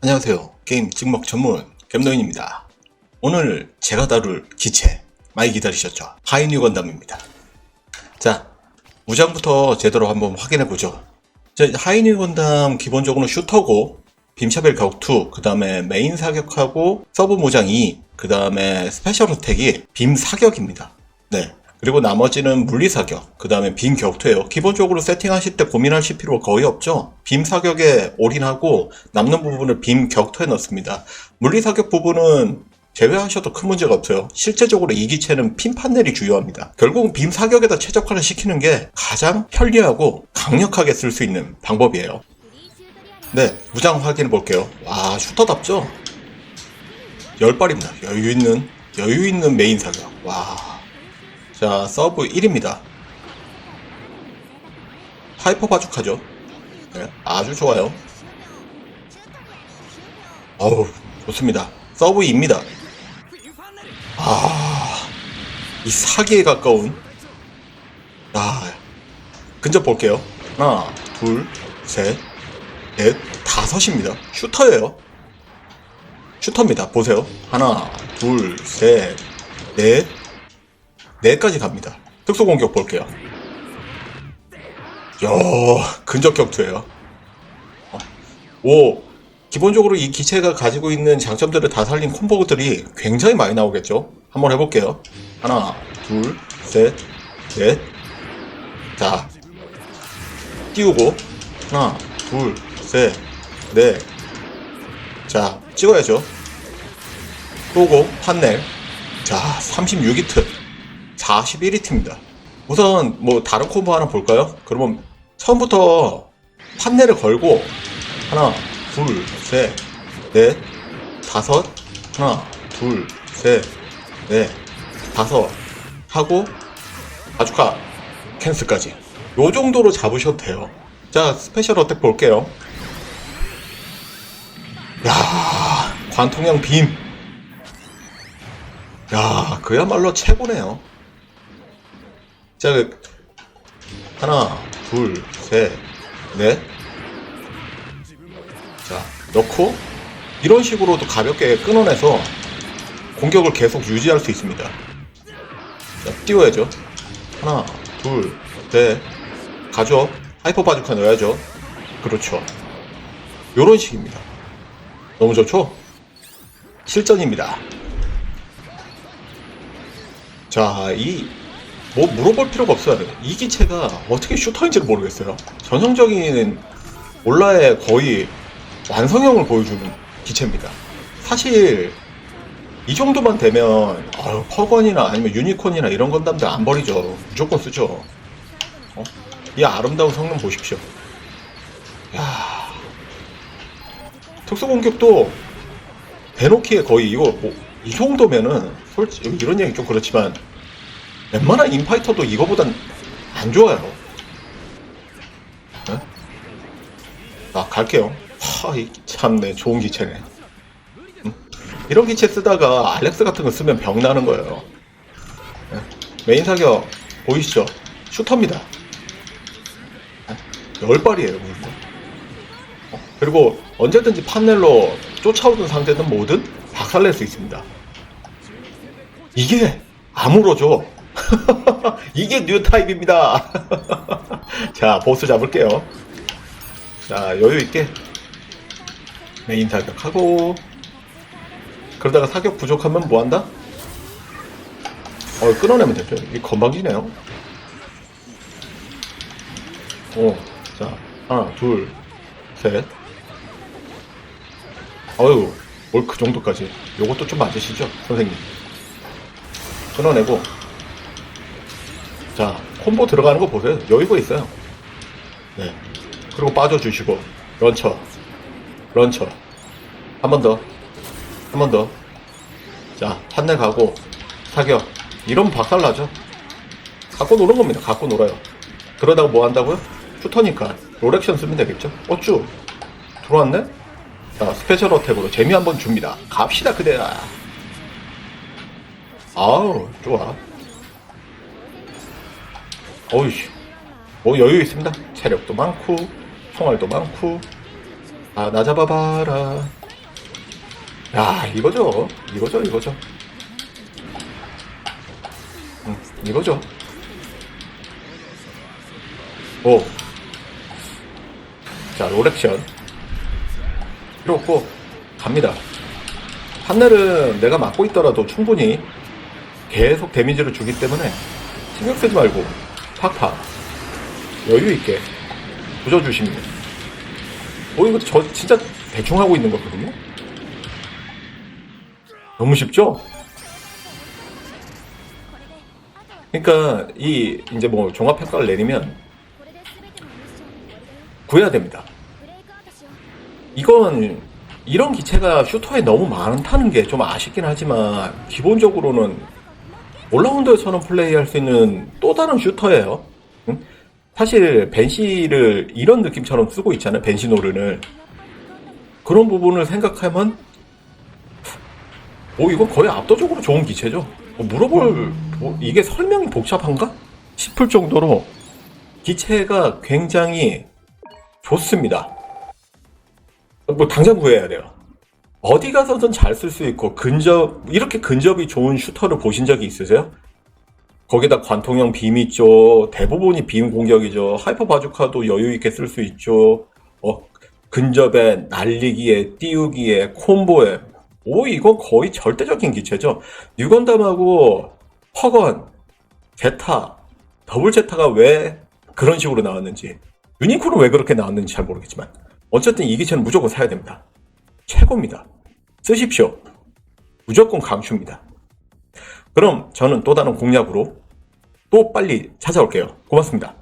안녕하세요. 게임 찍먹 전문 겜노인입니다. 오늘 제가 다룰 기체 많이 기다리셨죠? 하이뉴 건담입니다. 자, 무장부터 제대로 한번 확인해 보죠. 자, 하이뉴 건담 기본적으로 슈터고 빔샤벨 격투, 그 다음에 메인 사격하고 서브 무장 2, 그 다음에 스페셜 어택이 빔 사격입니다. 네. 그리고 나머지는 물리 사격, 그 다음에 빔 격투예요. 기본적으로 세팅하실 때 고민하실 필요 거의 없죠. 빔 사격에 올인하고 남는 부분을 빔 격투에 넣습니다. 물리 사격 부분은 제외하셔도 큰 문제가 없어요. 실제적으로 이 기체는 핀 판넬이 주요합니다. 결국은 빔 사격에다 최적화를 시키는 게 가장 편리하고 강력하게 쓸 수 있는 방법이에요. 네, 무장 확인해 볼게요. 와, 슈터답죠? 열발입니다. 여유 있는, 여유 있는 메인 사격. 와. 자, 서브 1입니다. 하이퍼 바주카죠. 네, 아주 좋아요. 어우, 좋습니다. 서브 2입니다. 아, 이 사기에 가까운. 아, 근접 볼게요. 하나, 둘, 셋, 넷, 다섯입니다. 슈터예요. 슈터입니다. 보세요. 하나, 둘, 셋, 넷, 넷까지 갑니다. 특수 공격 볼게요. 야, 근접 격투예요. 어, 오, 기본적으로 이 기체가 가지고 있는 장점들을 다 살린 콤보들이 굉장히 많이 나오겠죠? 한번 해볼게요. 하나, 둘, 셋, 넷. 자, 띄우고 하나, 둘, 셋, 넷. 자, 찍어야죠. 쏘고 판넬. 자, 32히트. 41히트입니다. 우선 뭐 다른 콤보 하나 볼까요? 그러면 처음부터 판넬을 걸고 하나, 둘, 셋, 넷, 다섯, 하나, 둘, 셋, 넷, 다섯 하고 바주카 캔슬까지 요 정도로 잡으셔도 돼요. 자, 스페셜 어택 볼게요. 야, 관통형 빔. 야, 그야말로 최고네요. 자, 그, 하나, 둘, 셋, 넷. 자, 넣고, 이런 식으로도 가볍게 끊어내서 공격을 계속 유지할 수 있습니다. 자, 띄워야죠. 하나, 둘, 셋. 가죠. 하이퍼 바주카 넣어야죠. 그렇죠. 요런 식입니다. 너무 좋죠? 실전입니다. 자, 이, 뭐 물어볼 필요가 없어요. 이 기체가 어떻게 슈터인지를 모르겠어요. 전형적인 올라의 거의 완성형을 보여주는 기체입니다. 사실, 이 정도만 되면, 아유, 퍼건이나 아니면 유니콘이나 이런 건담들 안 버리죠. 무조건 쓰죠. 어? 이 아름다운 성능 보십시오. 야 특수 공격도 대놓기에 거의 이거 뭐, 이 정도면은 솔직히 이런 얘기 좀 그렇지만 웬만한 인파이터도 이거보단 안 좋아요. 네? 아 갈게요. 하, 이 참네 좋은 기체네. 음? 이런 기체 쓰다가 알렉스 같은 거 쓰면 병 나는 거예요. 네? 메인 사격 보이시죠? 슈터입니다. 네? 열 발이에요, 무슨. 어? 그리고 언제든지 판넬로 쫓아오던 상대는 뭐든 박살낼 수 있습니다. 이게 아무로죠. 이게 뉴 타입입니다. 자, 보스 잡을게요. 자, 여유 있게 메인 사격하고 그러다가 사격 부족하면 뭐 한다? 어, 끊어내면 되죠. 이 건방지네요. 오, 자, 하나, 둘, 셋. 어유, 뭘 그 정도까지. 요것도 좀 맞으시죠, 선생님? 끊어내고. 자, 콤보 들어가는 거 보세요. 여유가 있어요. 네. 그리고 빠져주시고, 런처. 런처. 한 번 더. 한 번 더. 자, 판넬 가고, 사격. 이러면 박살나죠? 갖고 노는 겁니다. 갖고 놀아요. 그러다가 뭐 한다고요? 슈터니까 롤액션 쓰면 되겠죠? 어쭈? 들어왔네? 자, 스페셜 어택으로 재미 한번 줍니다. 갑시다, 그대야. 아우, 좋아. 어이씨. 뭐 여유 있습니다. 체력도 많고, 총알도 많고. 아, 나 잡아봐라. 야, 이거죠. 이거죠, 이거죠. 음, 이거죠. 오. 자, 롤액션. 없고, 갑니다. 판넬은 내가 맞고 있더라도 충분히 계속 데미지를 주기 때문에 신경 쓰지 말고 팍팍 여유 있게 부져주시면 돼요. 어, 이거 저 진짜 대충 하고 있는 거거든요? 너무 쉽죠? 그러니까 이 이제 뭐 종합 평가를 내리면 구해야 됩니다. 이건 이런 기체가 슈터에 너무 많다는 게 좀 아쉽긴 하지만 기본적으로는 올라운더에서는 플레이할 수 있는 또 다른 슈터예요. 응? 사실 벤시를 이런 느낌처럼 쓰고 있잖아요. 벤시 노른을 그런 부분을 생각하면 오 이건 거의 압도적으로 좋은 기체죠. 뭐 물어볼 뭐 이게 설명이 복잡한가 싶을 정도로 기체가 굉장히 좋습니다. 뭐 당장 구해야 돼요. 어디 가서든 잘 쓸 수 있고 근접 이렇게 근접이 좋은 슈터를 보신 적이 있으세요? 거기다 관통형 빔 있죠. 대부분이 빔 공격이죠. 하이퍼 바주카도 여유 있게 쓸 수 있죠. 어, 근접에 날리기에 띄우기에 콤보에 오 이건 거의 절대적인 기체죠. 뉴건담하고 허건, 제타, 더블 제타가 왜 그런 식으로 나왔는지 유니콘은 왜 그렇게 나왔는지 잘 모르겠지만 어쨌든 이 기체는 무조건 사야 됩니다. 최고입니다. 쓰십시오. 무조건 강추입니다. 그럼 저는 또 다른 공략으로 또 빨리 찾아올게요. 고맙습니다.